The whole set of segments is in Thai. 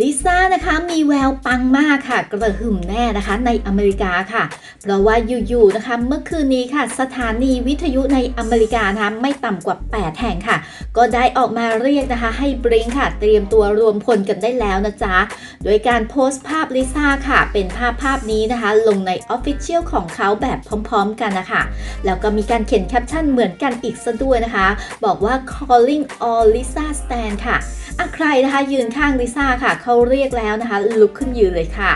ลิซ่านะคะมีแววปังมากค่ะ กระหึ่มแน่นะคะในอเมริกาค่ะ เพราะว่าอยู่ๆนะคะเมื่อคืนนี้ค่ะ สถานีวิทยุในอเมริกานะคะไม่ต่ำกว่า 8 แห่งค่ะ ก็ได้ออกมาเรียกนะคะ ให้บริงค่ะ เตรียมตัวรวมพลกันได้แล้วนะจ๊ะ โดยการโพสต์ภาพลิซ่าค่ะ เป็นภาพภาพนี้นะคะ ลงใน Official ของเขาแบบพร้อมๆกันนะคะแล้วก็มีการเขียนแคปชั่นเหมือนกันอีกซะด้วยนะคะ บอกว่า calling all Lisa stand ค่ะอะใครนะคะยืนข้างลิซ่าค่ะเขาเรียกแล้วนะคะ ลุกขึ้นยืนเลยค่ะ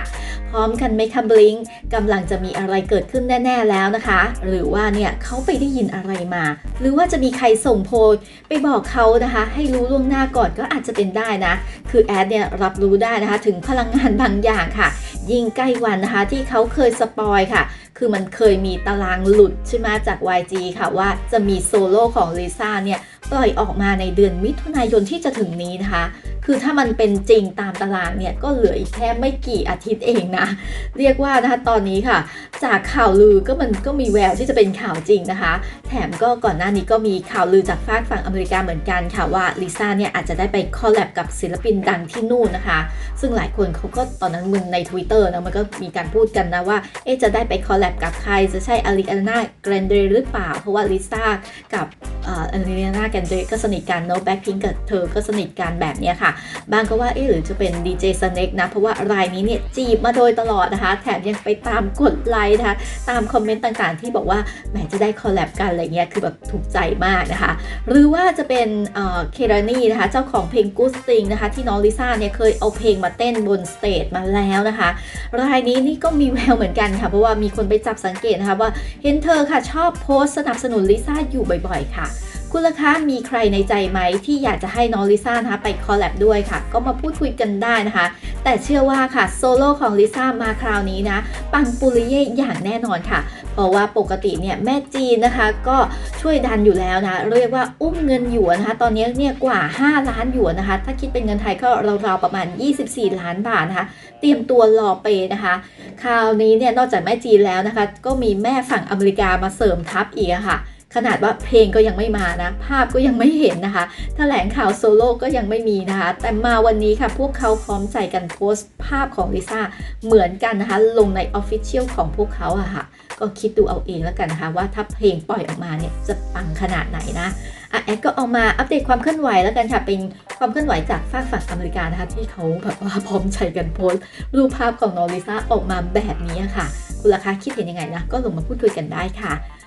พร้อมกันไหมคะบลิงกำลังจะมีอะไรเกิดขึ้นแน่ ๆแล้วนะคะ หรือว่าเนี่ยเขาไปได้ยินอะไรมา หรือว่าจะมีใครส่งโพยไปบอกเขานะคะ ให้รู้ล่วงหน้าก่อนก็อาจจะเป็นได้นะ คือแอดเนี่ยรับรู้ได้นะคะ ถึงพลังงานบางอย่างค่ะ ยิ่งใกล้วันนะคะที่เขาเคยสปอยค่ะคือมันเคยมีตารางหลุดใช่ไหมจาก YG ค่ะว่าจะมีโซโล่ของลิซ่าเนี่ย ปล่อยออกมาในเดือนมิถุนายนที่จะถึงนี้นะคะ คือถ้ามันเป็นจริงตามตารางเนี่ย ก็เหลืออีกแค่ไม่กี่อาทิตย์เองนะ เรียกว่านะคะตอนนี้ค่ะ จากข่าวลือก็มันก็มีแววที่จะเป็นข่าวจริงนะคะ แถมก็ก่อนหน้านี้ก็มีข่าวลือจากฝากฝั่งอเมริกาเหมือนกันค่ะว่าลิซ่าเนี่ยอาจจะได้ไปคอลแลบกับศิลปินดังที่นู่นนะคะ ซึ่งหลายคนเขาก็ตอนนั้นมึงใน Twitter นะมันก็มีการพูดกันนะว่าเอ๊ะจะได้ไปคอลแลบกับใครจะใช่อลิอานาแกรนเดหรือเปล่า เพราะว่าลิซ่ากับ อลิอานาแกรนเดก็สนิทกันเนแบ็คพิงกับเธอก็สนิทกันแบบนี้ค่ะ บางก็ว่าเอ๊หรือจะเป็นดีเจสเน็กนะ เพราะว่ารายนี้เนี่ยจีบมาโดยตลอดนะคะ แถมยังไปตามกดไลค์นะคะ ตามคอมเมนต์ต่างๆ ที่บอกว่าแหมจะได้คอลแลบกันอะไรเงี้ยคือแบบถูกใจมากนะคะ หรือว่าจะเป็นเครานี่นะคะ เจ้าของเพลง Good Thing นะคะ ที่น้องลิซ่าเนี่ยเคยเอาเพลงมาเต้นบนสเตจมาแล้วนะคะ รายนี้นี่ก็มีแววเหมือนกันค่ะเพราะว่ามีคนไปจับสังเกตนะคะว่าเห็นเธอค่ะชอบโพสสนับสนุนลิซ่าอยู่บ่อยๆค่ะ คุณล่ะคะมีใครในใจไหมที่อยากจะให้น้องลิซ่านะคะไปคอลแลบด้วยค่ะ ก็มาพูดคุยกันได้นะคะ แต่เชื่อว่าค่ะโซโล่ของลิซ่ามาคราวนี้นะปังปุริเย่อย่างแน่นอนค่ะ เพราะว่าปกติเนี่ยแม่จีนนะคะ ก็ช่วยดันอยู่แล้วนะเรียกว่าอุ้มเงินหยวนนะคะ ตอนนี้เนี่ยกว่า 5 ล้านหยวนนะคะ ถ้าคิดเป็นเงินไทยก็ราวๆประมาณ 24 ล้านบาทนะคะ เตรียมตัวรอเปย์นะคะ คราวนี้เนี่ยนอกจากแม่จีนแล้วนะคะ ก็มีแม่ฝั่งอเมริกามาเสริมทัพอีกะค่ะ ขนาดว่าเพลงก็ยังไม่มานะ ภาพก็ยังไม่เห็นนะคะแถลงข่าวโซโล่ก็ยังไม่มีนะคะ แต่มาวันนี้ค่ะ พวกเขาพร้อมใจกันโพสต์ภาพของลิซ่าเหมือนกันนะคะ ลงใน Official ของพวกเขาอะค่ะ ก็คิดดูเอาเองแล้วกันนะคะ ว่าถ้าเพลงปล่อยออกมาเนี่ยจะปังขนาดไหนนะอะแอดก็เอามาอัปเดตความเคลื่อนไหวแล้วกันค่ะ เป็นความเคลื่อนไหวจากฝากฝั่งอเมริกานะคะ ที่เขาแบบว่าพร้อมใจกันโพสต์รูปภาพของน้องลิซ่าออกมาแบบนี้ค่ะ คุณราคาคิดเห็นยังไงนะ ก็ลงมาพูดคุยกันได้ค่ะ